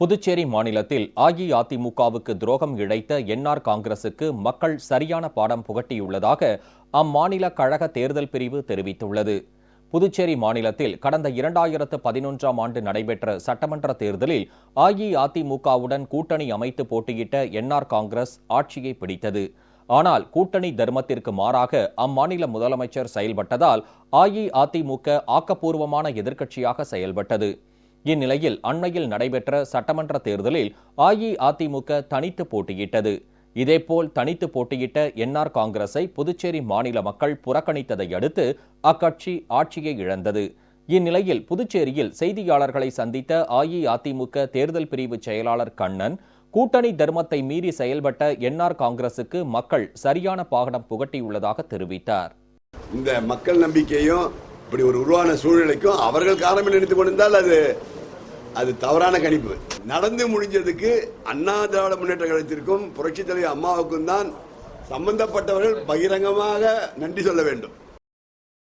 புதுச்சேரி மாநிலத்தில் அஇஅதிமுகவுக்கு துரோகம் இழைத்த என்ஆர் காங்கிரசுக்கு மக்கள் சரியான பாடம் புகட்டியுள்ளதாக அம்மாநில கழக தேர்தல் பிரிவு தெரிவித்துள்ளது. புதுச்சேரி மாநிலத்தில் கடந்த இரண்டாயிரத்து பதினொன்றாம் ஆண்டு நடைபெற்ற சட்டமன்ற தேர்தலில் அஇஅதிமுகவுடன் கூட்டணி அமைத்து போட்டியிட்ட என்ஆர் காங்கிரஸ் ஆட்சியை பிடித்தது. ஆனால் கூட்டணி தர்மத்திற்கு மாறாக அம்மாநில முதலமைச்சர் செயல்பட்டதால் அஇஅதிமுக ஆக்கப்பூர்வமான எதிர்க்கட்சியாக செயல்பட்டது. இந்நிலையில் அண்மையில் நடைபெற்ற சட்டமன்ற தேர்தலில் அஇஅதிமுக தனித்து போட்டியிட்டது. இதேபோல் தனித்து போட்டியிட்ட என்ஆர் காங்கிரஸை புதுச்சேரி மாநில மக்கள் புறக்கணித்ததை அடுத்து அக்கட்சி ஆட்சியை இழந்தது. இந்நிலையில் புதுச்சேரியில் செய்தியாளர்களை சந்தித்த அஇஅதிமுக தேர்தல் பிரிவு செயலாளர் கண்ணன் கூட்டணி தர்மத்தை மீறி செயல்பட்ட என்ஆர் காங்கிரசுக்கு மக்கள் சரியான பாகனம் புகட்டியுள்ளதாக தெரிவித்தார். இந்த மக்கள் நம்பிக்கையும் இப்படி ஒரு உருவான சூழ்நிலைக்கும் அவர்கள் காரணம் நினைத்துக் கொண்டிருந்தால் அது அது தவறான கணிப்பு. நடந்து முடிஞ்சதுக்கு அண்ணா திராவிட முன்னேற்ற கழகத்திற்கும் புரட்சித் தலைவர் அம்மாவுக்கும் தான் சம்பந்தப்பட்டவர்கள் பகிரங்கமாக நன்றி சொல்ல வேண்டும்.